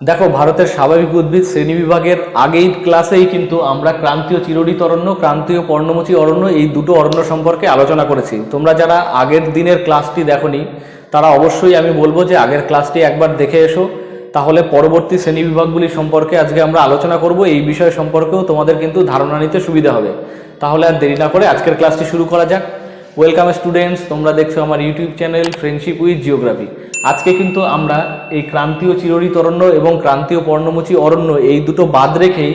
দেখো, ভারতের স্বাভাবিক উদ্ভিদ শ্রেণি বিভাগের আগেই ক্লাসেই কিন্তু আমরা ক্রান্তীয় চিরডিত অরণ্য ক্রান্তীয় পর্ণমোচী অরণ্য এই দুটো অরণ্য সম্পর্কে আলোচনা করেছি। তোমরা যারা আগের দিনের ক্লাসটি দেখোনি, তারা অবশ্যই আমি বলব যে আগের ক্লাসটি একবার দেখে এসো। তাহলে পরবর্তী শ্রেণি বিভাগগুলি সম্পর্কে আজকে আমরা আলোচনা করব, এই বিষয় সম্পর্কেও তোমাদের কিন্তু ধারণা নিতে সুবিধা হবে। তাহলে আর দেরি না করে আজকের ক্লাসটি শুরু করা যাক। ওয়েলকাম স্টুডেন্টস তোমরা দেখছ আমার YouTube channel friendship with geography আজকে কিন্তু আমরা এই ক্রান্তীয় চিররিত অরণ্য এবং ক্রান্তীয় পর্ণমোচী অরণ্য এই দুটো বাদ রেখেই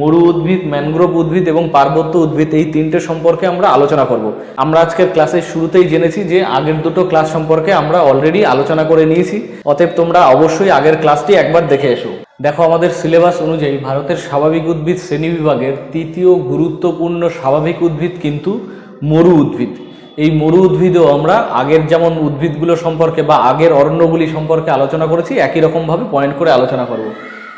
মরু উদ্ভিদ, ম্যানগ্রোভ উদ্ভিদ এবং পার্বত্য উদ্ভিদ এই তিনটে সম্পর্কে আমরা আলোচনা করব। আমরা আজকের ক্লাসের শুরুতেই জেনেছি যে আগের দুটো ক্লাস সম্পর্কে আমরা অলরেডি আলোচনা করে নিয়েছি। অতএব তোমরা অবশ্যই আগের ক্লাসটি একবার দেখে এসো। দেখো আমাদের সিলেবাস অনুযায়ী ভারতের স্বাভাবিক উদ্ভিদ শ্রেণি বিভাগের তৃতীয় গুরুত্বপূর্ণ স্বাভাবিক উদ্ভিদ কিন্তু মরু উদ্ভিদ। এই মরু উদ্ভিদও আমরা আগের যেমন উদ্ভিদগুলো সম্পর্কে বা আগের অরণ্যগুলি সম্পর্কে আলোচনা করেছি, একই রকমভাবে পয়েন্ট করে আলোচনা করব।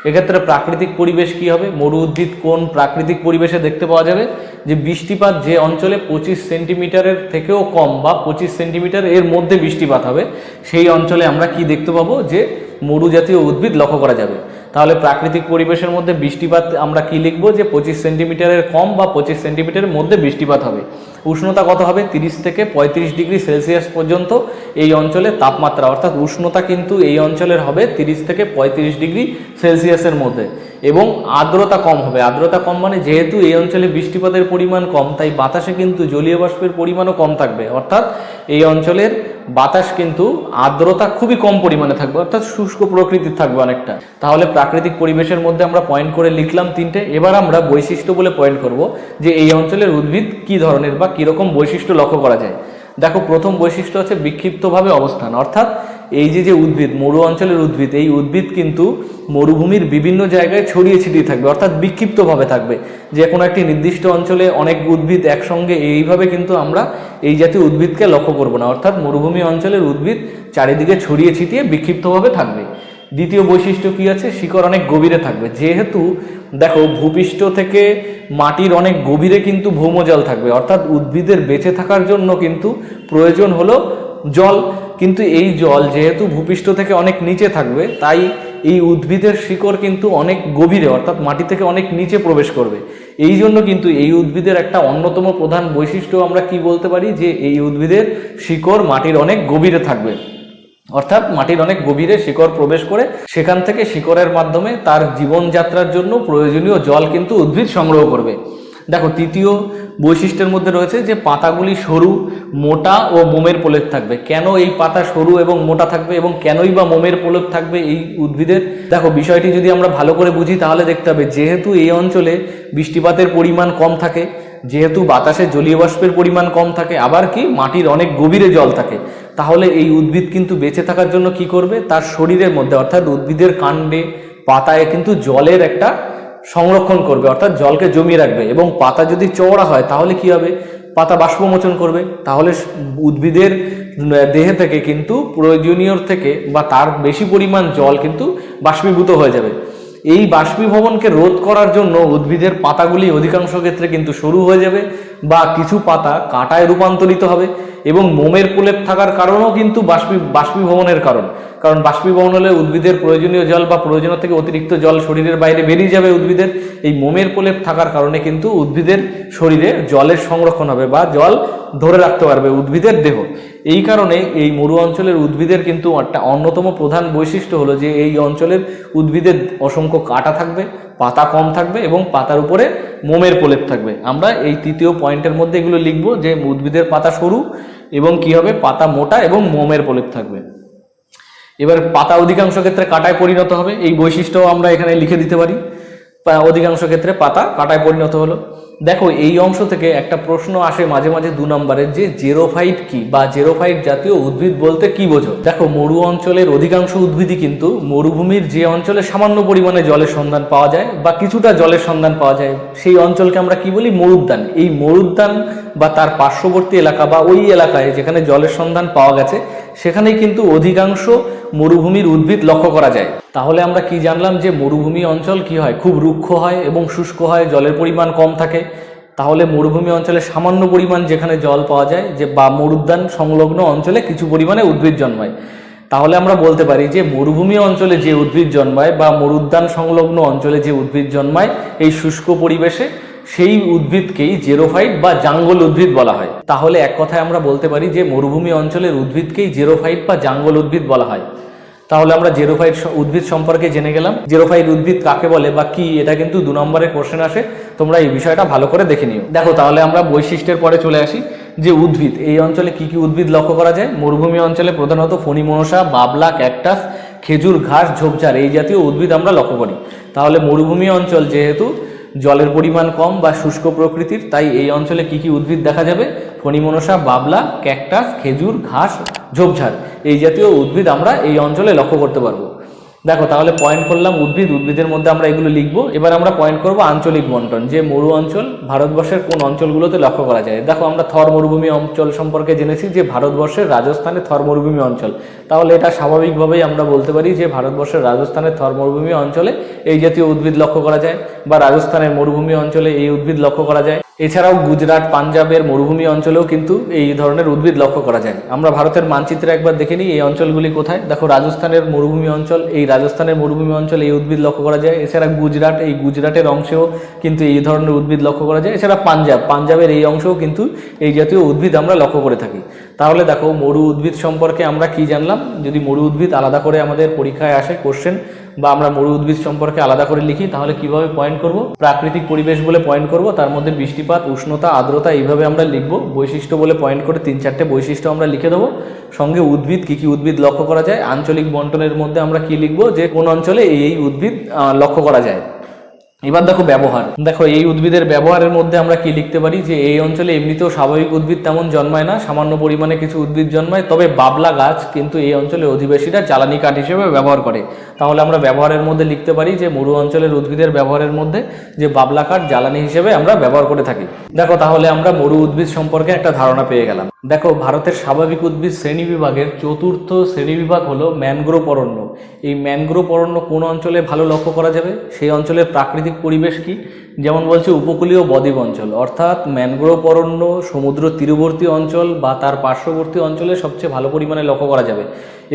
এক্ষেত্রে প্রাকৃতিক পরিবেশ কি হবে? মরু উদ্ভিদ কোন প্রাকৃতিক পরিবেশে দেখতে পাওয়া যাবে? যে বৃষ্টিপাত যে অঞ্চলে পঁচিশ সেন্টিমিটারের থেকেও কম বা পঁচিশ সেন্টিমিটার এর মধ্যে বৃষ্টিপাত হবে, সেই অঞ্চলে আমরা কি দেখতে পাবো? যে মরু জাতীয় উদ্ভিদ লক্ষ্য করা যাবে। তাহলে প্রাকৃতিক পরিবেশের মধ্যে বৃষ্টিপাত আমরা কি লিখব? যে পঁচিশ সেন্টিমিটারের কম বা পঁচিশ সেন্টিমিটারের মধ্যে বৃষ্টিপাত হবে। উষ্ণতা কত হবে? তিরিশ থেকে পঁয়ত্রিশ ডিগ্রি সেলসিয়াস পর্যন্ত এই অঞ্চলে তাপমাত্রা। অর্থাৎ উষ্ণতা কিন্তু এই অঞ্চলের হবে তিরিশ থেকে পঁয়ত্রিশ ডিগ্রি সেলসিয়াসের মধ্যে। এবং আর্দ্রতা কম হবে। আর্দ্রতা কম মানে যেহেতু এই অঞ্চলে বৃষ্টিপাতের পরিমাণ কম, তাই বাতাসে কিন্তু জলীয় বাষ্পের পরিমাণও কম থাকবে। অর্থাৎ এই অঞ্চলের বাতাস কিন্তু আর্দ্রতা খুবই কম পরিমাণে থাকবে, অর্থাৎ শুষ্ক প্রকৃতির থাকবে অনেকটা। তাহলে প্রাকৃতিক পরিবেশের মধ্যে আমরা পয়েন্ট করে লিখলাম তিনটে। এবার আমরা বৈশিষ্ট্য বলে পয়েন্ট করব যে এই অঞ্চলের উদ্ভিদ কি ধরনের বা কীরকম বৈশিষ্ট্য লক্ষ্য করা যায়। দেখো, প্রথম বৈশিষ্ট্য হচ্ছে বিক্ষিপ্তভাবে অবস্থান, অর্থাৎ এই যে যে উদ্ভিদ, মরু অঞ্চলের উদ্ভিদ, এই উদ্ভিদ কিন্তু মরুভূমির বিভিন্ন জায়গায় ছড়িয়ে ছিটিয়ে থাকবে, অর্থাৎ বিক্ষিপ্তভাবে থাকবে। যে কোনো একটি নির্দিষ্ট অঞ্চলে অনেক উদ্ভিদ একসঙ্গে এইভাবে কিন্তু আমরা এই জাতীয় উদ্ভিদকে লক্ষ্য করব না, অর্থাৎ মরুভূমি অঞ্চলের উদ্ভিদ চারিদিকে ছড়িয়ে ছিটিয়ে বিক্ষিপ্তভাবে থাকবে। দ্বিতীয় বৈশিষ্ট্য কি আছে? শিকড় অনেক গভীরে থাকবে। যেহেতু, দেখো, ভূপৃষ্ঠ থেকে মাটির অনেক গভীরে কিন্তু ভৌমজল থাকবে, অর্থাৎ উদ্ভিদের বেঁচে থাকার জন্য কিন্তু প্রয়োজন হলো জল। কিন্তু এই জল যেহেতু ভূপৃষ্ঠ থেকে অনেক নিচে থাকবে, তাই এই উদ্ভিদের শিকড় কিন্তু অনেক গভীরে, অর্থাৎ মাটি থেকে অনেক নিচে প্রবেশ করবে। এই জন্য কিন্তু এই উদ্ভিদের একটা অন্যতম প্রধান বৈশিষ্ট্য আমরা কি বলতে পারি? যে এই উদ্ভিদের শিকড় মাটির অনেক গভীরে থাকবে। অর্থাৎ মাটির অনেক গভীরে শিকড় প্রবেশ করে, সেখান থেকে শিকড়ের মাধ্যমে তার জীবনযাত্রার জন্য প্রয়োজনীয় জল কিন্তু উদ্ভিদ সংগ্রহ করবে। দেখো, তৃতীয় বৈশিষ্ট্যের মধ্যে রয়েছে যে পাতাগুলি সরু, মোটা ও মোমের প্রলেপ থাকবে। কেন এই পাতা সরু এবং মোটা থাকবে এবং কেনই বা মোমের প্রলেপ থাকবে এই উদ্ভিদের? দেখো, বিষয়টি যদি আমরা ভালো করে বুঝি, তাহলে দেখতে হবে, যেহেতু এই অঞ্চলে বৃষ্টিপাতের পরিমাণ কম থাকে, যেহেতু বাতাসে জলীয় বাষ্পের পরিমাণ কম থাকে, আবার কি, মাটির অনেক গভীরে জল থাকে, তাহলে এই উদ্ভিদ কিন্তু বেঁচে থাকার জন্য কি করবে? তার শরীরের মধ্যে, অর্থাৎ উদ্ভিদের কাণ্ডে, পাতায় কিন্তু জলের একটা সংরক্ষণ করবে, অর্থাৎ জলকে জমিয়ে রাখবে এবং পাতা যদি চওড়া হয় তাহলে কি হবে? পাতা বাষ্পমোচন করবে। তাহলে উদ্ভিদের দেহে থেকে কিন্তু প্রয়োজনীয় থেকে বা তার বেশি পরিমাণ জল কিন্তু বাষ্পীভূত হয়ে যাবে। এই বাষ্পীভবনকে রোধ করার জন্য উদ্ভিদের পাতাগুলি অধিকাংশ ক্ষেত্রে কিন্তু সরু হয়ে যাবে বা কিছু পাতা কাঁটায় রূপান্তরিত হবে। এবং মোমের প্রলেপ থাকার কারণও কিন্তু বাষ্পী, বাষ্পীভবনের কারণ। কারণ বাষ্পীভবন হলে উদ্ভিদের প্রয়োজনীয় জল বা প্রয়োজনীয় থেকে অতিরিক্ত জল শরীরের বাইরে বেরিয়ে যাবে উদ্ভিদের। এই মোমের প্রলেপ থাকার কারণে কিন্তু উদ্ভিদের শরীরে জলের সংরক্ষণ হবে বা জল ধরে রাখতে পারবে উদ্ভিদের দেহ। এই কারণে এই মরু অঞ্চলের উদ্ভিদের কিন্তু একটা অন্যতম প্রধান বৈশিষ্ট্য হলো যে এই অঞ্চলের উদ্ভিদের অসংখ্য কাটা থাকবে। পাতা কম থাকবে এবং পাতার উপরে মোমের প্রলেপ থাকবে। আমরা এই তৃতীয় পয়েন্টের মধ্যে এগুলো লিখব যে উদ্ভিদের পাতা সরু এবং কি হবে? পাতা মোটা এবং মোমের প্রলেপ থাকবে। এবার পাতা অধিকাংশ ক্ষেত্রে কাটায় পরিণত হবে। এই বৈশিষ্ট্য আমরা এখানে লিখে দিতে পারি। অধিকাংশ ক্ষেত্রে পাতা কাটায় পরিণত হলো। দেখো, এই অংশ থেকে একটা প্রশ্ন আসে মাঝে মাঝে দু নম্বরের যে জেরোফাইট কি বা জেরোফাইট জাতীয় উদ্ভিদ বলতে কি বোঝো? দেখো, মরু অঞ্চলের অধিকাংশ উদ্ভিদই কিন্তু মরুভূমির যে অঞ্চলে সামান্য পরিমাণে জলের সন্ধান পাওয়া যায় বা কিছুটা জলের সন্ধান পাওয়া যায়, সেই অঞ্চলকে আমরা কি বলি? মরুদ্যান। এই মরুদ্যান বা তার পার্শ্ববর্তী এলাকা বা ওই এলাকায় যেখানে জলের সন্ধান পাওয়া গেছে সেখানেই কিন্তু অধিকাংশ মরুভূমির উদ্ভিদ লক্ষ্য করা যায়। তাহলে আমরা কি জানলাম যে মরুভূমি অঞ্চল কি হয়? খুব রুক্ষ হয় এবং শুষ্ক হয়, জলের পরিমাণ কম থাকে। তাহলে মরুভূমি অঞ্চলে সামান্য পরিমাণ যেখানে জল পাওয়া যায়, যে বা মরুদ্যান সংলগ্ন অঞ্চলে কিছু পরিমাণে উদ্ভিদ জন্মায়। তাহলে আমরা বলতে পারি যে মরুভূমি অঞ্চলে যে উদ্ভিদ জন্মায় বা মরুদ্যান সংলগ্ন অঞ্চলে যে উদ্ভিদ জন্মায়, এই শুষ্ক পরিবেশে সেই উদ্ভিদকেই জেরোফাইট বা জাঙ্গল উদ্ভিদ বলা হয়। তাহলে এক কথায় আমরা বলতে পারি যে মরুভূমি অঞ্চলের উদ্ভিদকেই জেরোফাইট বা জাঙ্গল উদ্ভিদ বলা হয়। তাহলে আমরা জেরোফাইট উদ্ভিদ সম্পর্কে জেনে গেলাম। জেরোফাইট উদ্ভিদ কাকে বলে বা কি, এটা কিন্তু দু নম্বরের কোশ্চেন আসে। তোমরা এই বিষয়টা ভালো করে দেখে নিও। দেখো, তাহলে আমরা বৈশিষ্ট্যের পরে চলে আসি যে উদ্ভিদ। এই অঞ্চলে কি কি উদ্ভিদ লক্ষ্য করা যায়? মরুভূমি অঞ্চলে প্রধানত ফণিমনসা, বাবলা, ক্যাকটাস, খেজুর, ঘাস, ঝোপঝাড় এই জাতীয় উদ্ভিদ আমরা লক্ষ্য করি। তাহলে মরুভূমি অঞ্চল যেহেতু জলের পরিমাণ কম বা শুষ্ক প্রকৃতির, তাই এই অঞ্চলে কি কি উদ্ভিদ দেখা যাবে? ফণিমনসা, বাবলা, ক্যাকটাস, খেজুর, ঘাস, ঝোপঝাড়। এই জাতীয় উদ্ভিদ আমরা এই অঞ্চলে লক্ষ্য করতে পারব। দেখো, তাহলে পয়েন্ট করলাম উদ্ভিদ, উদ্ভিদের মধ্যে আমরা এগুলো লিখব। এবার আমরা পয়েন্ট করব আঞ্চলিক বন্টন, যে মরু অঞ্চল ভারতবর্ষের কোন অঞ্চলগুলোতে লক্ষ্য করা যায়। দেখো, আমরা থর মরুভূমি অঞ্চল সম্পর্কে জেনেছি যে ভারতবর্ষের রাজস্থানে থর মরুভূমি অঞ্চল। তাহলে এটা স্বাভাবিকভাবেই আমরা বলতে পারি যে ভারতবর্ষের রাজস্থানের থর মরুভূমি অঞ্চলে এই জাতীয় উদ্ভিদ লক্ষ্য করা যায়, বা রাজস্থানের মরুভূমি অঞ্চলে এই উদ্ভিদ লক্ষ্য করা যায়। এছাড়াও গুজরাট, পাঞ্জাবের মরুভূমি অঞ্চলেও কিন্তু এই ধরনের উদ্ভিদ লক্ষ্য করা যায়। আমরা ভারতের মানচিত্রে একবার দেখে নিই এই অঞ্চলগুলি কোথায়। দেখো, রাজস্থানের মরুভূমি অঞ্চল, এই রাজস্থানের মরুভূমি অঞ্চল এই উদ্ভিদ লক্ষ্য করা যায়। এছাড়া গুজরাট, এই গুজরাটের অংশেও কিন্তু এই ধরনের উদ্ভিদ লক্ষ্য করা যায়। এছাড়া পাঞ্জাব, পাঞ্জাবের এই অংশেও কিন্তু এই জাতীয় উদ্ভিদ আমরা লক্ষ্য করে থাকি। তাহলে দেখো, মরু উদ্ভিদ সম্পর্কে আমরা কি জানলাম? যদি মরু উদ্ভিদ আলাদা করে আমাদের পরীক্ষায় আসে কোশ্চেন বা আমরা মরু উদ্ভিদ সম্পর্কে আলাদা করে লিখি, তাহলে কীভাবে পয়েন্ট করব? প্রাকৃতিক পরিবেশ বলে পয়েন্ট করব, তার মধ্যে বৃষ্টিপাত, উষ্ণতা, আর্দ্রতা এইভাবে আমরা লিখব। বৈশিষ্ট্য বলে পয়েন্ট করে তিন চারটে বৈশিষ্ট্য আমরা লিখে দেবো। সঙ্গে উদ্ভিদ, কি কি উদ্ভিদ লক্ষ্য করা যায়? আঞ্চলিক বন্টনের মধ্যে আমরা কি লিখব? যে কোন অঞ্চলে এই উদ্ভিদ লক্ষ্য করা যায়। এবার দেখো ব্যবহার। দেখো, এই উদ্ভিদের ব্যবহারের মধ্যে আমরা কি লিখতে পারি? যে এই অঞ্চলে এমনিতেও স্বাভাবিক উদ্ভিদ তেমন জন্মায় না, সামান্য পরিমাণে কিছু উদ্ভিদ জন্মায়, তবে বাবলা গাছ কিন্তু এই অঞ্চলে অধিবাসীরা জ্বালানি কাঠ হিসেবে ব্যবহার করে। তাহলে আমরা ব্যবহারের মধ্যে লিখতে পারি যে মরু অঞ্চলের উদ্ভিদের ব্যবহারের মধ্যে যে বাবলা কাঠ জ্বালানি হিসেবে আমরা ব্যবহার করে থাকি। দেখো, তাহলে আমরা মরু উদ্ভিদ সম্পর্কে একটা ধারণা পেয়ে গেলাম। দেখো, ভারতের স্বাভাবিক উদ্ভিদ শ্রেণি বিভাগের চতুর্থ শ্রেণি বিভাগ হলো ম্যানগ্রোভ অরণ্য। এই ম্যানগ্রোভ অরণ্য কোন অঞ্চলে ভালো লক্ষ্য করা যাবে? সেই অঞ্চলের প্রাকৃতিক পরিবেশ কি? যেমন বলছে উপকূলীয় বদ্বীপ অঞ্চল, অর্থাৎ ম্যানগ্রোভ অরণ্য সমুদ্র তীরবর্তী অঞ্চল বা তার পার্শ্ববর্তী অঞ্চলে সবচেয়ে ভালো পরিমাণে লক্ষ্য করা যাবে।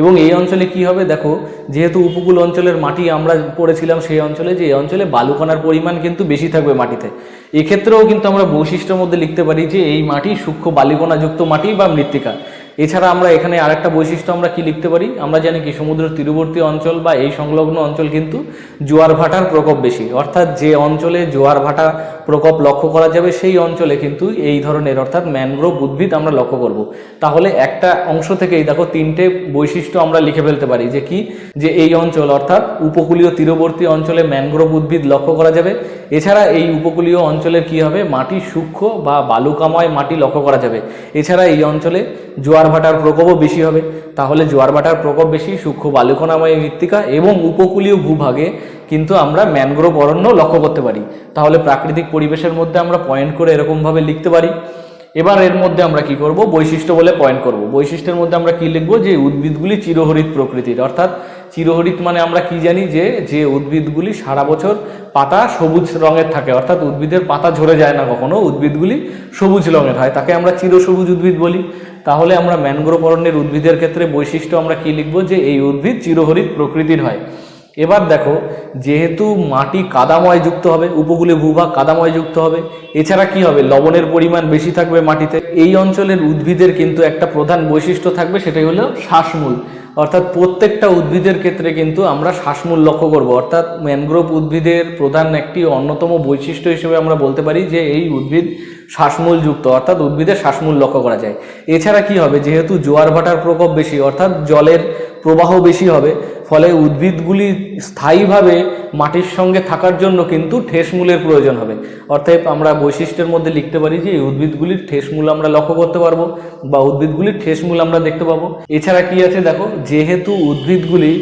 এবং এই অঞ্চলে কি হবে দেখো, যেহেতু উপকূল অঞ্চলের মাটি আমরা পড়েছিলাম সেই অঞ্চলে, যে এই অঞ্চলে বালুকণার পরিমাণ কিন্তু বেশি থাকবে মাটিতে। এক্ষেত্রেও কিন্তু আমরা বৈশিষ্ট্যের মধ্যে লিখতে পারি যে এই মাটি সূক্ষ্ম বালিকণাযুক্ত মাটি বা মৃত্তিকা। এছাড়া আমরা এখানে আরেকটা বৈশিষ্ট্য আমরা কি লিখতে পারি? আমরা জানি কি সমুদ্র তীরবর্তী অঞ্চল বা এই সংলগ্ন অঞ্চল কিন্তু জোয়ার ভাটার প্রকোপ বেশি। অর্থাৎ যে অঞ্চলে জোয়ার ভাটা প্রকোপ লক্ষ্য করা যাবে, সেই অঞ্চলে কিন্তু এই ধরনের অর্থাৎ ম্যানগ্রোভ উদ্ভিদ আমরা লক্ষ্য করব। তাহলে একটা অংশ থেকেই দেখো তিনটে বৈশিষ্ট্য আমরা লিখে ফেলতে পারি যে কি? যে এই অঞ্চল অর্থাৎ উপকূলীয় তীরবর্তী অঞ্চলে ম্যানগ্রোভ উদ্ভিদ লক্ষ্য করা যাবে এছাড়া এই উপকূলীয় অঞ্চলের কি হবে? মাটি সূক্ষ্ম বা বালুকাময় মাটি লক্ষ্য করা যাবে। এছাড়া এই অঞ্চলে জোয়ার ভাটার প্রকোপও বেশি হবে। তাহলে জোয়ার ভাটার প্রকোপ বেশি, সূক্ষ্ম বালুকণাময় মৃত্তিকা এবং উপকূলীয় ভূভাগে কিন্তু আমরা ম্যানগ্রোভ অরণ্য লক্ষ্য করতে পারি। তাহলে প্রাকৃতিক পরিবেশের মধ্যে আমরা পয়েন্ট করে এরকমভাবে লিখতে পারি। এবার এর মধ্যে আমরা কি করব? বৈশিষ্ট্য বলে পয়েন্ট করব। বৈশিষ্ট্যের মধ্যে আমরা কি লিখব? যে উদ্ভিদগুলি চিরহরিত প্রকৃতির। অর্থাৎ চিরহরিত মানে আমরা কি জানি যে যে উদ্ভিদগুলি সারা বছর পাতা সবুজ রঙের থাকে। অর্থাৎ উদ্ভিদের পাতা ঝরে যায় না কখনো, উদ্ভিদগুলি সবুজ রঙের হয়। তাকে আমরা চিরসবুজ উদ্ভিদ বলি। তাহলে আমরা ম্যানগ্রোভ অরণ্যের উদ্ভিদের ক্ষেত্রে বৈশিষ্ট্য আমরা কি লিখব? যে এই উদ্ভিদ চিরহরিত প্রকৃতির হয়। এবার দেখো, যেহেতু মাটি কাদাময় যুক্ত হবে, উপকূলে ভূভাগ কাদাময় যুক্ত হবে, এছাড়া কি হবে? লবণের পরিমাণ বেশি থাকবে মাটিতে। এই অঞ্চলের উদ্ভিদের কিন্তু একটা প্রধান বৈশিষ্ট্য থাকবে, সেটাই হলো শ্বাসমূল। অর্থাৎ প্রত্যেকটা উদ্ভিদের ক্ষেত্রে কিন্তু আমরা শ্বাসমূল লক্ষ্য করব। অর্থাৎ ম্যানগ্রোভ উদ্ভিদের প্রধান একটি অন্যতম বৈশিষ্ট্য হিসেবে আমরা বলতে পারি যে এই উদ্ভিদ শ্বাসমূল যুক্ত অর্থাৎ উদ্ভিদের শ্বাসমূল লক্ষ্য করা যায়। এছাড়া কি হবে? যেহেতু জোয়ার ভাটার প্রকোপ বেশি, অর্থাৎ জলের প্রবাহ বেশি হবে, ফলে উদ্ভিদগুলি স্থায়ীভাবে মাটির সঙ্গে থাকার জন্য কিন্তু ঠেসমূলের প্রয়োজন হবে। অর্থাৎ আমরা বৈশিষ্ট্যের মধ্যে লিখতে পারি যে, এই উদ্ভিদগুলির ঠেসমূল আমরা লক্ষ্য করতে পারব বা উদ্ভিদগুলির ঠেসমূল আমরা দেখতে পাবো। এছাড়া কি আছে দেখো? যেহেতু উদ্ভিদগুলি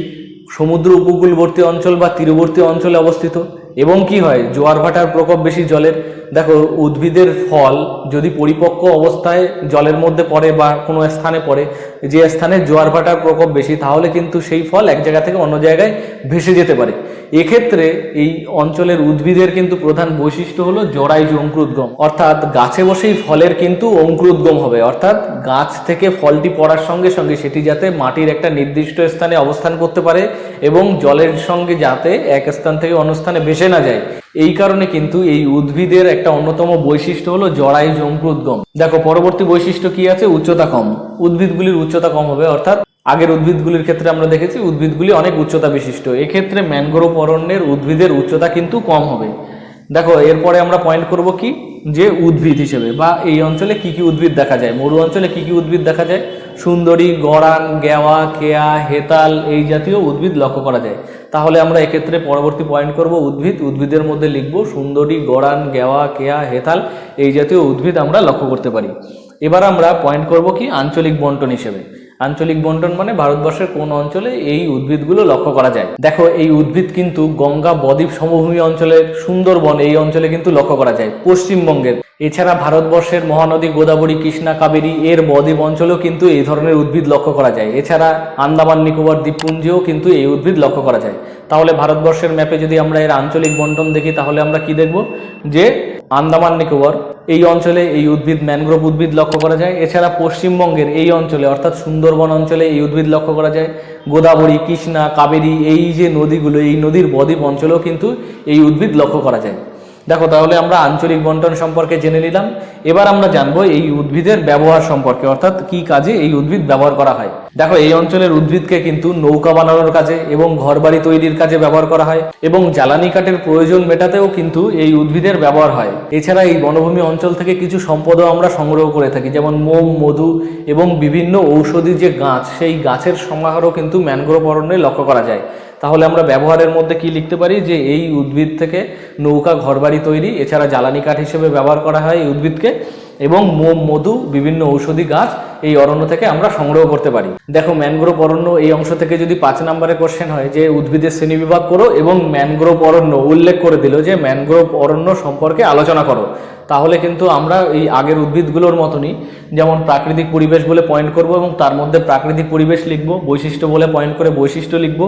সমুদ্র উপকূলবর্তী অঞ্চল বা তীরবর্তী অঞ্চলে অবস্থিত, এবং কি হয়? জোয়ার ভাটার প্রকোপ বেশি, জলের দেখো, উদ্ভিদের ফল যদি পরিপক্ক অবস্থায় জলের মধ্যে পড়ে বা কোনো স্থানে পড়ে, যে স্থানে জোয়ার ভাটার প্রকোপ বেশি, তাহলে কিন্তু সেই ফল এক জায়গা থেকে অন্য জায়গায় ভেসে যেতে পারে। এক্ষেত্রে এই অঞ্চলের উদ্ভিদের কিন্তু প্রধান বৈশিষ্ট্য হলো জরায়ু অঙ্কুরোদ্গম। অর্থাৎ গাছে বসেই ফলের কিন্তু অঙ্কুরোদ্গম হবে। অর্থাৎ গাছ থেকে ফলটি পড়ার সঙ্গে সঙ্গে সেটি যাতে মাটির একটা নির্দিষ্ট স্থানে অবস্থান করতে পারে এবং জলের সঙ্গে যাতে এক স্থান থেকে অন্য স্থানে ভেসে না যায়। এই কারণে কিন্তু এই উদ্ভিদের একটা অন্যতম বৈশিষ্ট্য হলো জরায়ু অঙ্কুরোদ্গম দেখো, পরবর্তী বৈশিষ্ট্য কি আছে? উচ্চতা কম। উদ্ভিদগুলির উচ্চতা কম হবে, অর্থাৎ আগের উদ্ভিদগুলির ক্ষেত্রে আমরা দেখেছি উদ্ভিদগুলি অনেক উচ্চতা বিশিষ্ট। এক্ষেত্রে ম্যানগ্রোভ অরণ্যের উদ্ভিদের উচ্চতা কিন্তু কম হবে। দেখো, এরপরে আমরা পয়েন্ট করব কি? যে উদ্ভিদ হিসেবে বা এই অঞ্চলে কি কি উদ্ভিদ দেখা যায়? মরু অঞ্চলে কি কি উদ্ভিদ দেখা যায়? সুন্দরী, গড়ান, গেওয়া, কেয়া, হেতাল এই জাতীয় উদ্ভিদ লক্ষ্য করা যায়। তাহলে আমরা এক্ষেত্রে পরবর্তী পয়েন্ট করব উদ্ভিদ। উদ্ভিদের মধ্যে লিখব সুন্দরী, গড়ান, গেওয়া, কেয়া, হেতাল এই জাতীয় উদ্ভিদ আমরা লক্ষ্য করতে পারি। এবার আমরা পয়েন্ট করব কি আঞ্চলিক বন্টন হিসেবে। আঞ্চলিক বন্টন মানে ভারতবর্ষের কোন অঞ্চলে এই উদ্ভিদগুলো লক্ষ্য করা যায়। দেখো, এই উদ্ভিদ কিন্তু গঙ্গা, বদ্বীপ সমভূমি অঞ্চলের সুন্দরবন, এই অঞ্চলে কিন্তু লক্ষ্য করা যায়। পশ্চিমবঙ্গের। এছাড়া ভারতবর্ষের মহানদী গোদাবরী, কৃষ্ণা, কাবেরী, এর বদ্বীপ অঞ্চলেও কিন্তু এই ধরনের উদ্ভিদ লক্ষ্য করা যায়। এছাড়া আন্দামান, নিকোবর, দ্বীপপুঞ্জেও কিন্তু এই উদ্ভিদ লক্ষ্য করা যায়। তাহলে ভারতবর্ষের ম্যাপে যদি আমরা এর আঞ্চলিক বন্টন দেখি, তাহলে আমরা কি দেখব? যে আন্দামান নিকোবর, এই অঞ্চলে এই উদ্ভিদ, ম্যানগ্রোভ উদ্ভিদ লক্ষ্য করা যায়। এছাড়া পশ্চিমবঙ্গের এই অঞ্চলে, অর্থাৎ সুন্দরবন অঞ্চলে এই উদ্ভিদ লক্ষ্য করা যায়। গোদাবরী, কৃষ্ণা, কাবেরী, এই যে নদীগুলো, এই নদীর বদ্বীপ অঞ্চলেও কিন্তু এই উদ্ভিদ লক্ষ্য করা যায়। দেখো, তাহলে আমরা আঞ্চলিক বন্টন সম্পর্কে জেনে নিলাম। এবার আমরা জানব এই উদ্ভিদের ব্যবহার সম্পর্কে, অর্থাৎ কি কাজে এই উদ্ভিদ ব্যবহার করা হয়। দেখো, এই অঞ্চলের উদ্ভিদকে কিন্তু নৌকা বানানোর কাজে এবং ঘরবাড়ি তৈরির কাজে ব্যবহার করা হয় এবং জ্বালানি কাঠের প্রয়োজন মেটাতেও কিন্তু এই উদ্ভিদের ব্যবহার হয়। এছাড়া এই বনভূমি অঞ্চল থেকে কিছু সম্পদও আমরা সংগ্রহ করে থাকি, যেমন মোম, মধু এবং বিভিন্ন ঔষধি যে গাছ, সেই গাছের সমাহারও কিন্তু ম্যানগ্রোভ অরণ্যে লক্ষ্য করা যায়। তাহলে আমরা ব্যবহারের মধ্যে কি লিখতে পারি? যে এই উদ্ভিদ থেকে নৌকা, ঘরবাড়ি তৈরি, এছাড়া জ্বালানি কাঠ হিসেবে ব্যবহার করা হয় এই উদ্ভিদকে, এবং মোম, মধু, বিভিন্ন ঔষধি গাছ এই অরণ্য থেকে আমরা সংগ্রহ করতে পারি। দেখো, ম্যানগ্রোভ অরণ্য এই অংশ থেকে যদি পাঁচ নম্বরে কোশ্চেন হয়, যে উদ্ভিদের শ্রেণীবিভাগ করো এবং ম্যানগ্রোভ অরণ্য উল্লেখ করে দিল যে ম্যানগ্রোভ অরণ্য সম্পর্কে আলোচনা করো। তাহলে কিন্তু আমরা এই আগের উদ্ভিদগুলোর মতনই যেমন প্রাকৃতিক পরিবেশ বলে পয়েন্ট করব এবং তার মধ্যে প্রাকৃতিক পরিবেশ লিখব, বৈশিষ্ট্য বলে পয়েন্ট করে বৈশিষ্ট্য লিখব,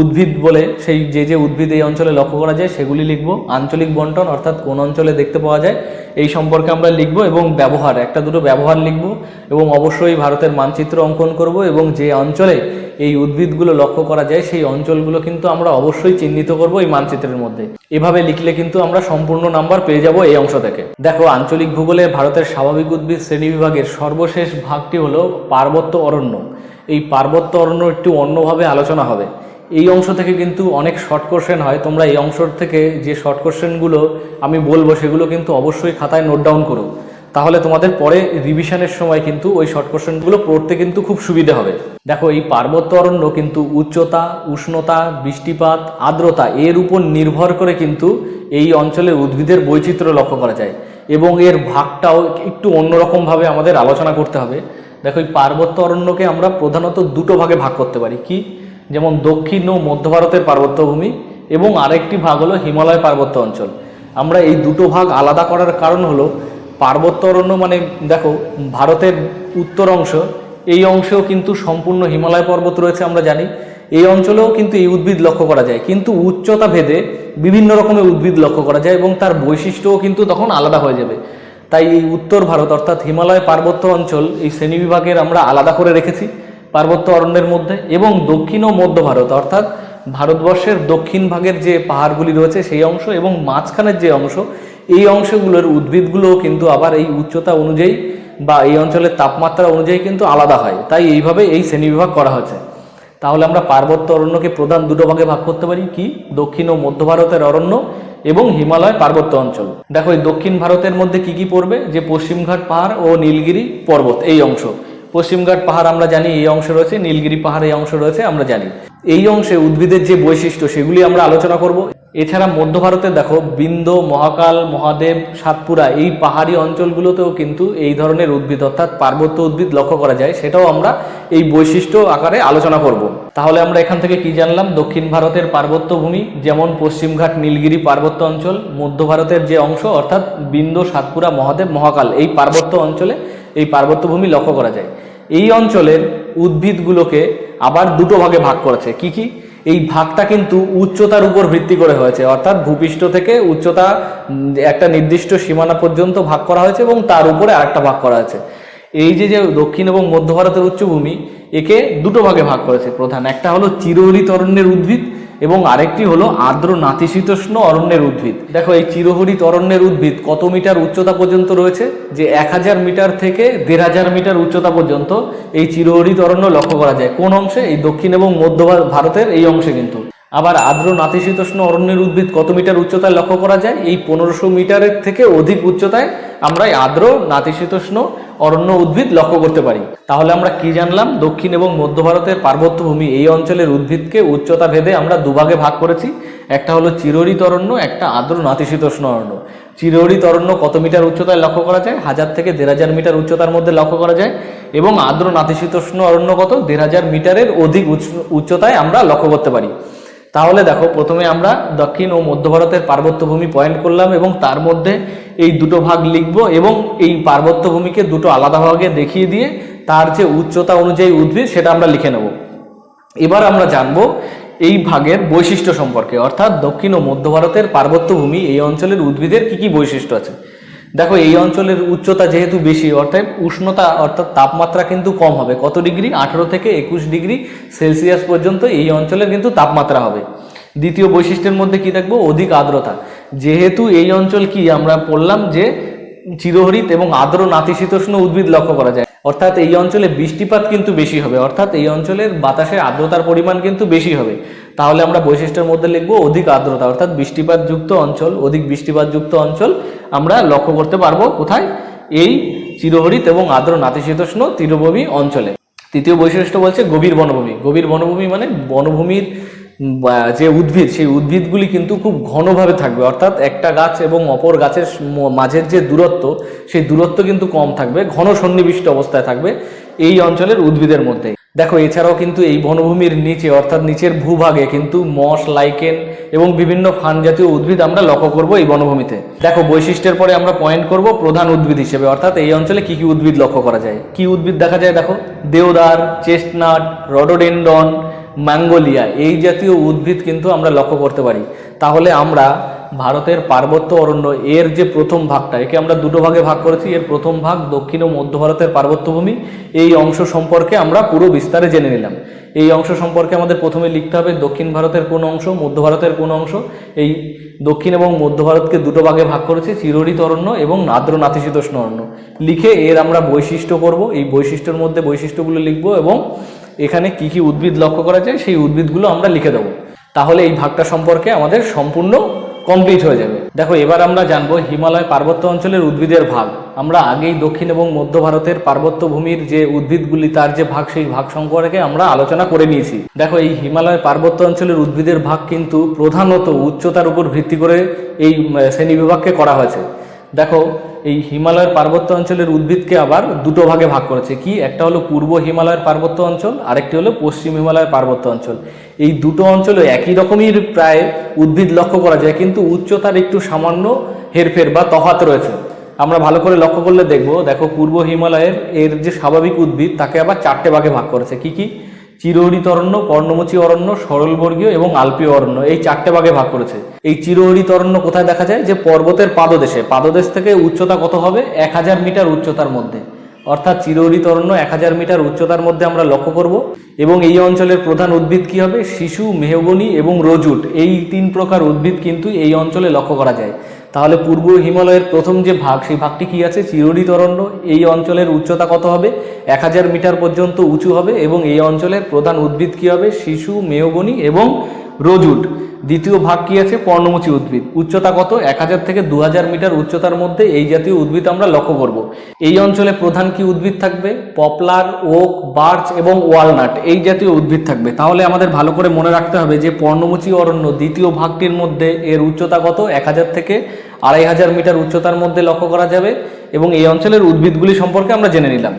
উদ্ভিদ বলে সেই যে যে উদ্ভিদ এই অঞ্চলে লক্ষ্য করা যায় সেগুলি লিখব, আঞ্চলিক বন্টন অর্থাৎ কোন অঞ্চলে দেখতে পাওয়া যায় এই সম্পর্কে আমরা লিখব এবং ব্যবহার, একটা দুটো ব্যবহার লিখব এবং অবশ্যই ভারতের মানচিত্র অঙ্কন করব এবং যে অঞ্চলে এই উদ্ভিদগুলো লক্ষ্য করা যায়, সেই অঞ্চলগুলো কিন্তু আমরা অবশ্যই চিহ্নিত করব এই মানচিত্রের মধ্যে। এভাবে লিখলে কিন্তু আমরা সম্পূর্ণ নাম্বার পেয়ে যাব এই অংশ থেকে। দেখো, আঞ্চলিক ভূগোলে ভারতের স্বাভাবিক উদ্ভিদ শ্রেণীবিভাগের সর্বশেষ ভাগটি হলো পার্বত্য অরণ্য। এই পার্বত্য অরণ্য একটু অন্যভাবে আলোচনা হবে। এই অংশ থেকে কিন্তু অনেক শর্ট কোশ্চেন হয়। তোমরা এই অংশ থেকে যে শর্ট কোশ্চেনগুলো আমি বলব, সেগুলো কিন্তু অবশ্যই খাতায় নোট ডাউন করো। তাহলে তোমাদের পরে রিভিশনের সময় কিন্তু ওই শর্ট কোশ্চেনগুলো পড়তে কিন্তু খুব সুবিধা হবে। দেখো, এই পার্বত্য অরণ্য কিন্তু উচ্চতা, উষ্ণতা, বৃষ্টিপাত, আর্দ্রতা এর উপর নির্ভর করে কিন্তু এই অঞ্চলের উদ্ভিদের বৈচিত্র্য লক্ষ্য করা যায় এবং এর ভাগটাও একটু অন্যরকমভাবে আমাদের আলোচনা করতে হবে। দেখো, এই পার্বত্য অরণ্যকে আমরা প্রধানত দুটো ভাগে ভাগ করতে পারি। কি? যেমন দক্ষিণ ও মধ্য ভারতের পার্বত্যভূমি এবং আরেকটি ভাগ হলো হিমালয় পার্বত্য অঞ্চল। আমরা এই দুটো ভাগ আলাদা করার কারণ হলো পার্বত্য অরণ্য মানে দেখো, ভারতের উত্তর অংশ, এই অংশেও কিন্তু সম্পূর্ণ হিমালয় পর্বত রয়েছে আমরা জানি। এই অঞ্চলেও কিন্তু এই উদ্ভিদ লক্ষ্য করা যায়। কিন্তু উচ্চতা ভেদে বিভিন্ন রকমের উদ্ভিদ লক্ষ্য করা যায় এবং তার বৈশিষ্ট্যও কিন্তু তখন আলাদা হয়ে যাবে। তাই এই উত্তর ভারত অর্থাৎ হিমালয় পার্বত্য অঞ্চল এই শ্রেণীবিভাগের আমরা আলাদা করে রেখেছি পার্বত্য অরণ্যের মধ্যে এবং দক্ষিণ ও মধ্য ভারত অর্থাৎ ভারতবর্ষের দক্ষিণ ভাগের যে পাহাড়গুলি রয়েছে সেই অংশ এবং মাঝখানের যে অংশ এই অংশগুলোর উদ্ভিদগুলোও কিন্তু আবার এই উচ্চতা অনুযায়ী বা এই অঞ্চলের তাপমাত্রা অনুযায়ী কিন্তু আলাদা হয়। তাই এইভাবে এই শ্রেণীবিভাগ করা হয়েছে। তাহলে আমরা পার্বত্য অরণ্যকে প্রধান দুটো ভাগে ভাগ করতে পারি। কি? দক্ষিণ ও মধ্য ভারতের অরণ্য এবং হিমালয় পার্বত্য অঞ্চল। দেখো, এই দক্ষিণ ভারতের মধ্যে কি কি পড়বে? যে পশ্চিমঘাট পাহাড় ও নীলগিরি পর্বত, এই অংশ। পশ্চিমঘাট পাহাড় আমরা জানি এই অংশ রয়েছে, নীলগিরি পাহাড় এই অংশ রয়েছে, আমরা জানি। এই অংশে উদ্ভিদের যে বৈশিষ্ট্য, সেগুলি আমরা আলোচনা করব। এছাড়া মধ্য ভারতে দেখো, বিন্দ, মহাকাল, মহাদেব, সাতপুরা, এই পাহাড়ি অঞ্চলগুলোতেও কিন্তু এই ধরনের উদ্ভিদ, অর্থাৎ পার্বত্য উদ্ভিদ লক্ষ্য করা যায়। সেটাও আমরা এই বৈশিষ্ট্য আকারে আলোচনা করব। তাহলে আমরা এখান থেকে কি জানলাম? দক্ষিণ ভারতের পার্বত্য ভূমি, যেমন পশ্চিমঘাট নীলগিরি পার্বত্য অঞ্চল, মধ্য ভারতের যে অংশ, অর্থাৎ বিন্দ, সাতপুরা, মহাদেব, মহাকাল, এই পার্বত্য অঞ্চলে এই পার্বত্য ভূমি লক্ষ্য করা যায়। এই অঞ্চলের উদ্ভিদগুলোকে আবার দুটো ভাগে ভাগ করেছে। কি কি? এই ভাগটা কিন্তু উচ্চতার উপর ভিত্তি করে হয়েছে। অর্থাৎ ভূপৃষ্ঠ থেকে উচ্চতা একটা নির্দিষ্ট সীমানা পর্যন্ত ভাগ করা হয়েছে এবং তার উপরে আরেকটা ভাগ করা হয়েছে। এই যে যে দক্ষিণ এবং মধ্য ভারতের উচ্চভূমি, একে দুটো ভাগে ভাগ করেছে প্রধান। একটা হলো চিরহরিতরণ্যের উদ্ভিদ এবং আরেকটি হলো আর্দ্র নাতিশীতোষ্ণ অরণ্যের উদ্ভিদ। দেখো, এই চিরহরিত অরণ্যের উদ্ভিদ কত মিটার উচ্চতা পর্যন্ত রয়েছে? যে এক হাজার মিটার থেকে দেড় হাজার মিটার উচ্চতা পর্যন্ত এই চিরহরিত অরণ্য লক্ষ্য করা যায়। কোন অংশে? এই দক্ষিণ এবং মধ্য ভার- ভারতের এই অংশে কিন্তু। আবার আর্দ্র নাতিশীতোষ্ণ অরণ্যের উদ্ভিদ কত মিটার উচ্চতায় লক্ষ্য করা যায়? এই পনেরোশো মিটারের থেকে অধিক উচ্চতায় আমরা আর্দ্র নাতিশীতোষ্ণ অরণ্য উদ্ভিদ লক্ষ্য করতে পারি। তাহলে আমরা কি জানলাম? দক্ষিণ এবং মধ্য ভারতের পার্বত্য ভূমি এই অঞ্চলের উদ্ভিদকে উচ্চতা ভেদে আমরা দুভাগে ভাগ করেছি। একটা হলো চিরহরিত অরণ্য, একটা আর্দ্র নাতিশীতোষ্ণ অরণ্য। চিরহরিত অরণ্য কত মিটার উচ্চতায় লক্ষ্য করা যায়? হাজার থেকে দেড় হাজার মিটার উচ্চতার মধ্যে লক্ষ্য করা যায়। এবং আর্দ্র নাতিশীতোষ্ণ অরণ্য কত? দেড় হাজার মিটারের অধিক উচ্চ- উচ্চতায় আমরা লক্ষ্য করতে পারি। তাহলে দেখো, প্রথমে আমরা দক্ষিণ ও মধ্য ভারতের পার্বত্য ভূমি পয়েন্ট করলাম এবং তার মধ্যে এই দুটো ভাগ লিখব এবং এই পার্বত্য ভূমিকে দুটো আলাদা ভাগে দেখিয়ে দিয়ে তার যে উচ্চতা অনুযায়ী উদ্ভিদ সেটা আমরা লিখে নেব। এবার আমরা জানব এই ভাগের বৈশিষ্ট্য সম্পর্কে, অর্থাৎ দক্ষিণ ও মধ্য ভারতের পার্বত্য ভূমি এই অঞ্চলের উদ্ভিদের কি কি বৈশিষ্ট্য আছে। দেখো, এই অঞ্চলের উচ্চতা যেহেতু বেশি, অর্থাৎ উষ্ণতা, অর্থাৎ তাপমাত্রা কিন্তু কম হবে। কত ডিগ্রি? আঠেরো থেকে একুশ ডিগ্রি সেলসিয়াস পর্যন্ত এই অঞ্চলের কিন্তু তাপমাত্রা হবে। দ্বিতীয় বৈশিষ্ট্যের মধ্যে কি থাকব? অধিক আর্দ্রতা। যেহেতু এই অঞ্চল কি? আমরা বললাম যে চিরহরিত এবং আর্দ্র নাতিশীতোষ্ণ উদ্ভিদ লক্ষ্য করা যায়। অর্থাৎ এই অঞ্চলে বৃষ্টিপাত কিন্তু বেশি হবে। অর্থাৎ এই অঞ্চলের বাতাসে আর্দ্রতার পরিমাণ কিন্তু বেশি হবে। তাহলে আমরা বৈশিষ্ট্যের মধ্যে লিখব অধিক আর্দ্রতা। অর্থাৎ বৃষ্টিপাতযুক্ত অঞ্চল, অধিক বৃষ্টিপাতযুক্ত অঞ্চল আমরা লক্ষ্য করতে পারব কোথায়? এই চিরহরিত এবং আর্দ্র নাতিশীতোষ্ণ তীরভূমি অঞ্চলে। তৃতীয় বৈশিষ্ট্য বলছে গভীর বনভূমি। গভীর বনভূমি মানে বনভূমির যে উদ্ভিদ, সেই উদ্ভিদগুলি কিন্তু খুব ঘনভাবে থাকবে। অর্থাৎ একটা গাছ এবং অপর গাছের মাঝের যে দূরত্ব, সেই দূরত্ব কিন্তু কম থাকবে, ঘন সন্নিবিষ্ট অবস্থায় থাকবে এই অঞ্চলের উদ্ভিদের মধ্যে। দেখো, এছাড়াও কিন্তু এই বনভূমির নিচে, অর্থাৎ নিচের ভূভাগে কিন্তু মশ লাইকেন এবং বিভিন্ন ফান জাতীয় উদ্ভিদ আমরা লক্ষ্য করব এই বনভূমিতে। দেখো, বৈশিষ্ট্যের পরে আমরা পয়েন্ট করব প্রধান উদ্ভিদ হিসেবে। অর্থাৎ এই অঞ্চলে কি কি উদ্ভিদ লক্ষ্য করা যায়? কি উদ্ভিদ দেখা যায়? দেখো, দেওদার, চেস্টনাট, রডোডেন্ডন ম্যাঙ্গোলিয়া এই জাতীয় উদ্ভিদ কিন্তু আমরা লক্ষ্য করতে পারি। তাহলে আমরা ভারতের পার্বত্য অরণ্য এর যে প্রথম ভাগটা, একে আমরা দুটো ভাগে ভাগ করেছি, এর প্রথম ভাগ দক্ষিণ ও মধ্য ভারতের পার্বত্য ভূমি এই অংশ সম্পর্কে আমরা পুরো বিস্তারে জেনে নিলাম। এই অংশ সম্পর্কে আমাদের প্রথমে লিখতে হবে দক্ষিণ ভারতের কোন অংশ, মধ্য ভারতের কোন অংশ। এই দক্ষিণ এবং মধ্য ভারতকে দুটো ভাগে ভাগ করেছি, চিরহরিত অরণ্য এবং নাদ্র নাতিশীতোষ্ণ অরণ্য। লিখে এর আমরা বৈশিষ্ট্য করব, এই বৈশিষ্ট্যের মধ্যে বৈশিষ্ট্যগুলো লিখব এবং এখানে কি কি উদ্ভিদ লক্ষ্য করা যায় সেই উদ্ভিদগুলো আমরা লিখে দেবো। তাহলে এই ভাগটা সম্পর্কে আমাদের সম্পূর্ণ কমপ্লিট হয়ে যাবে। দেখো, এবার আমরা জানব হিমালয় পার্বত্য অঞ্চলের উদ্ভিদের ভাগ। আমরা আগেই দক্ষিণ এবং মধ্য ভারতের পার্বত্য ভূমির যে উদ্ভিদগুলি, তার যে ভাগ, সেই ভাগ সম্পর্কে আমরা আলোচনা করে নিয়েছি। দেখো, এই হিমালয় পার্বত্য অঞ্চলের উদ্ভিদের ভাগ কিন্তু প্রধানত উচ্চতার উপর ভিত্তি করে এই শ্রেণীবিভাগকে করা হয়েছে। দেখো, এই হিমালয়ের পার্বত্য অঞ্চলের উদ্ভিদকে আবার দুটো ভাগে ভাগ করেছে। কি? একটা হলো পূর্ব হিমালয়ের পার্বত্য অঞ্চল, আরেকটি হলো পশ্চিম হিমালয়ের পার্বত্য অঞ্চল। এই দুটো অঞ্চলে একই রকমই প্রায় উদ্ভিদ লক্ষ্য করা যায়, কিন্তু উচ্চতার একটু সামান্য হেরফের বা তফাত রয়েছে। আমরা ভালো করে লক্ষ্য করলে দেখব, দেখো পূর্ব হিমালয়ের এর যে স্বাভাবিক উদ্ভিদ, তাকে আবার চারটে ভাগে ভাগ করেছে। কি কি? চিরহরিত অরণ্য পর্ণমোচী অরণ্য, সরলবর্গীয় এবং আলপীয় অরণ্য, এই চারটে ভাগে ভাগ করেছে। এই চিরহরিত অরণ্য কোথায় দেখা যায়? যে পর্বতের পাদদেশে। পাদদেশ থেকে উচ্চতা কত হবে? এক হাজার মিটার উচ্চতার মধ্যে। অর্থাৎ চিরহরিত অরণ্য এক হাজার মিটার উচ্চতার মধ্যে আমরা লক্ষ্য করব। এবং এই অঞ্চলের প্রধান উদ্ভিদ কি হবে? শিশু, মেহগনি এবং রজুট। এই তিন প্রকার উদ্ভিদ কিন্তু এই অঞ্চলে লক্ষ্য করা যায়। তাহলে পূর্ব হিমালয়ের প্রথম যে ভাগ, সেই ভাগটি কি আছে? চিরড়ি অরণ্য এই অঞ্চলের উচ্চতা কত হবে? এক হাজার মিটার পর্যন্ত উঁচু হবে এবং এই অঞ্চলের প্রধান উদ্ভিদ কি হবে? শিশু মেয়গনি এবং রোজুট দ্বিতীয় ভাগ কি আছে? পর্ণমোচী উদ্ভিদ। উচ্চতা কত? এক হাজার থেকে দু হাজার মিটার উচ্চতার মধ্যে এই জাতীয় উদ্ভিদ আমরা লক্ষ্য করব। এই অঞ্চলে প্রধান কি উদ্ভিদ থাকবে? পপলার, ওক, বার্চ এবং ওয়ালনাট এই জাতীয় উদ্ভিদ থাকবে। তাহলে আমাদের ভালো করে মনে রাখতে হবে যে পর্ণমোচী অরণ্য দ্বিতীয় ভাগটির মধ্যে এর উচ্চতা কত? এক হাজার থেকে আড়াই হাজার মিটার উচ্চতার মধ্যে লক্ষ্য করা যাবে এবং এই অঞ্চলের উদ্ভিদগুলি সম্পর্কে আমরা জেনে নিলাম।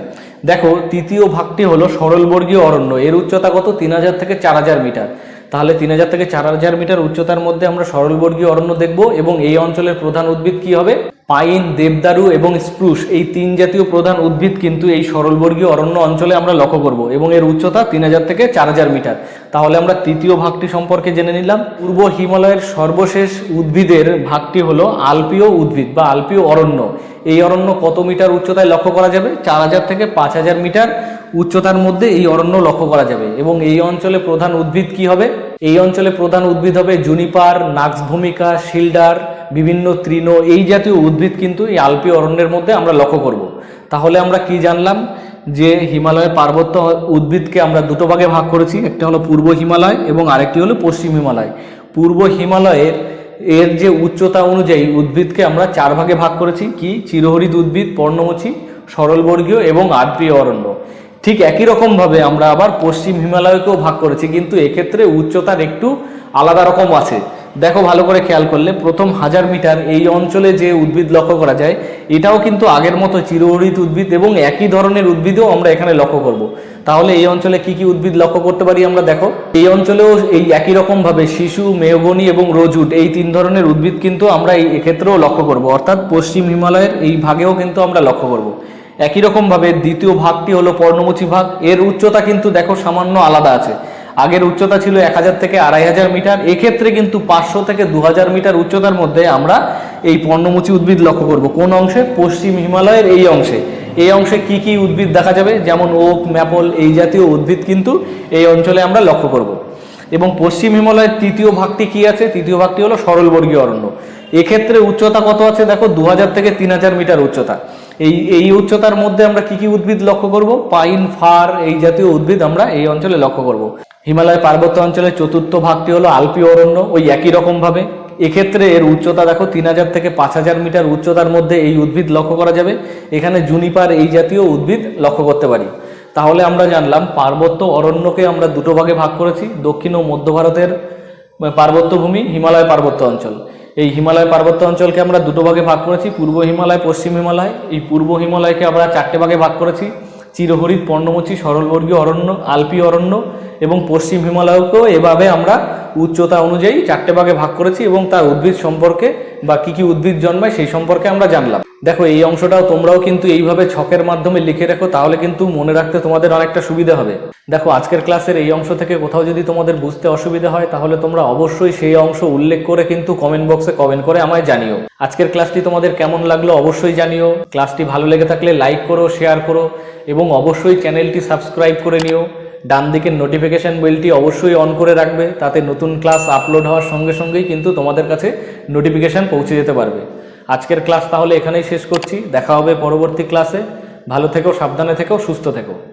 দেখো, তৃতীয় ভাগটি হলো সরলবর্গীয় অরণ্য। এর উচ্চতা কত? তিন হাজার থেকে চার হাজার মিটার। তাহলে তিন হাজার থেকে চার হাজার মিটার উচ্চতার মধ্যে আমরা সরলবর্গীয় অরণ্য দেখব এবং এই অঞ্চলের প্রধান উদ্ভিদ কি হবে? পাইন, দেবদারু এবং স্প্রুস। এই তিন জাতীয় প্রধান উদ্ভিদ কিন্তু এই সরলবর্গীয় অরণ্য অঞ্চলে আমরা লক্ষ্য করব এবং এর উচ্চতা তিন হাজার থেকে চার হাজার মিটার। তাহলে আমরা তৃতীয় ভাগটি সম্পর্কে জেনে নিলাম। পূর্ব হিমালয়ের সর্বশেষ উদ্ভিদের ভাগটি হলো আলপীয় উদ্ভিদ বা আলপীয় অরণ্য। এই অরণ্য কত মিটার উচ্চতায় লক্ষ্য করা যাবে? চার হাজার থেকে পাঁচ হাজার মিটার উচ্চতার মধ্যে এই অরণ্য লক্ষ্য করা যাবে এবং এই অঞ্চলে প্রধান উদ্ভিদ কি হবে? এই অঞ্চলে প্রধান উদ্ভিদ হবে জুনিপার নাক্স ভূমিকা শিল্ডার, বিভিন্ন তৃণ, এই জাতীয় উদ্ভিদ কিন্তু এই আলপি অরণ্যের মধ্যে আমরা লক্ষ্য করব। তাহলে আমরা কি জানলাম? যে হিমালয়ের পার্বত্য উদ্ভিদকে আমরা দুটো ভাগে ভাগ করেছি, একটা হলো পূর্ব হিমালয় এবং আরেকটি হলো পশ্চিম হিমালয়। পূর্ব হিমালয়ের, এর যে উচ্চতা অনুযায়ী উদ্ভিদকে আমরা চার ভাগে ভাগ করেছি, কি? চিরহরিত উদ্ভিদ, পর্ণমোচী, সরলবর্গীয় এবং আর্দ্রীয় অরণ্য। ঠিক একই রকমভাবে আমরা আবার পশ্চিম হিমালয়কেও ভাগ করেছি, কিন্তু এক্ষেত্রে উচ্চতার একটু আলাদা রকম আছে। দেখো ভালো করে খেয়াল করলে, প্রথম হাজার মিটার এই অঞ্চলে যে উদ্ভিদ লক্ষ্য করা যায়, এটাও কিন্তু আগের মতো চিরহরিত উদ্ভিদ এবং একই ধরনের উদ্ভিদও আমরা এখানে লক্ষ্য করব। তাহলে এই অঞ্চলে কি কি উদ্ভিদ লক্ষ্য করতে পারি আমরা দেখো। এই অঞ্চলেও এই একই রকম ভাবে শিশু মেয়গনি এবং রোজুট এই তিন ধরনের উদ্ভিদ কিন্তু আমরা এই এক্ষেত্রেও লক্ষ্য করব। অর্থাৎ পশ্চিম হিমালয়ের এই ভাগেও কিন্তু আমরা লক্ষ্য করব। একই রকম ভাবে দ্বিতীয় ভাগটি হলো পর্ণমোচী ভাগ। এর উচ্চতা কিন্তু দেখো সামান্য আলাদা আছে। আগের উচ্চতা ছিল এক হাজার থেকে আড়াই হাজার মিটার। এক্ষেত্রে কিন্তু পাঁচশো থেকে দু হাজার মিটার উচ্চতার মধ্যে আমরা এই পর্ণমোচী উদ্ভিদ লক্ষ্য করব। কোন অংশে? পশ্চিম হিমালয়ের এই অংশে। এই অংশে কি কি উদ্ভিদ দেখা যাবে? যেমন ওক, ম্যাপল এই জাতীয় উদ্ভিদ কিন্তু এই অঞ্চলে আমরা লক্ষ্য করব। এবং পশ্চিম হিমালয়ের তৃতীয় ভাগটি কি আছে? তৃতীয় ভাগটি হলো সরলবর্গীয় অরণ্য। এক্ষেত্রে উচ্চতা কত আছে? দেখো দু হাজার থেকে তিন হাজার মিটার উচ্চতা। এই এই উচ্চতার মধ্যে আমরা কি কি উদ্ভিদ লক্ষ্য করব? পাইন, ফার, এই জাতীয় উদ্ভিদ আমরা এই অঞ্চলে লক্ষ্য করব। হিমালয় পার্বত্য অঞ্চলের চতুর্থ ভাগটি হলো আলপি অরণ্য, ওই একই রকম ভাবে এক্ষেত্রে এর উচ্চতা দেখো, তিন হাজার থেকে পাঁচ হাজার মিটার উচ্চতার মধ্যে এই উদ্ভিদ লক্ষ্য করা যাবে। এখানে জুনিপার এই জাতীয় উদ্ভিদ লক্ষ্য করতে পারি। তাহলে আমরা জানলাম, পার্বত্য অরণ্যকে আমরা দুটো ভাগে ভাগ করেছি, দক্ষিণ ও মধ্য ভারতের পার্বত্য ভূমি, হিমালয় পার্বত্য অঞ্চল। এই হিমালয় পার্বত্য অঞ্চলকে আমরা দুটো ভাগে ভাগ করেছি, পূর্ব হিমালয়, পশ্চিম হিমালয়। এই পূর্ব হিমালয়কে আমরা চারটে ভাগে ভাগ করেছি চিরহরিত পর্ণমোচী সরলবর্গীয় অরণ্য, আলপি অরণ্য এবং পশ্চিম হিমালয়কেও এভাবে আমরা উচ্চতা অনুযায়ী চারটে ভাগে ভাগ করেছি এবং তার উদ্ভিদ সম্পর্কে বা কী কী উদ্ভিদ জন্মায় সেই সম্পর্কে আমরা জানলাম। দেখো, এই অংশটাও তোমরাও কিন্তু এইভাবে ছকের মাধ্যমে লিখে রাখো, তাহলে কিন্তু মনে রাখতে তোমাদের অনেকটা সুবিধা হবে। দেখো, আজকের ক্লাসের এই অংশ থেকে কোথাও যদি তোমাদের বুঝতে অসুবিধা হয়, তাহলে তোমরা অবশ্যই সেই অংশ উল্লেখ করে কিন্তু কমেন্ট বক্সে কমেন্ট করে আমায় জানিও। আজকের ক্লাসটি তোমাদের কেমন লাগল অবশ্যই জানিও। ক্লাসটি ভালো লেগে থাকলে লাইক করো শেয়ার করো, এবং অবশ্যই চ্যানেলটি সাবস্ক্রাইব করে নিও। ডান দিকের নোটিফিকেশন বেলটি অবশ্যই অন করে রাখবে, তাতে নতুন ক্লাস আপলোড হওয়ার সঙ্গে সঙ্গেই কিন্তু তোমাদের কাছে নোটিফিকেশন পৌঁছে যেতে পারবে। আজকের ক্লাস তাহলে এখানেই শেষ করছি। দেখা হবে পরবর্তী ক্লাসে। ভালো থেকো, সাবধানে থেকো, সুস্থ থেকো।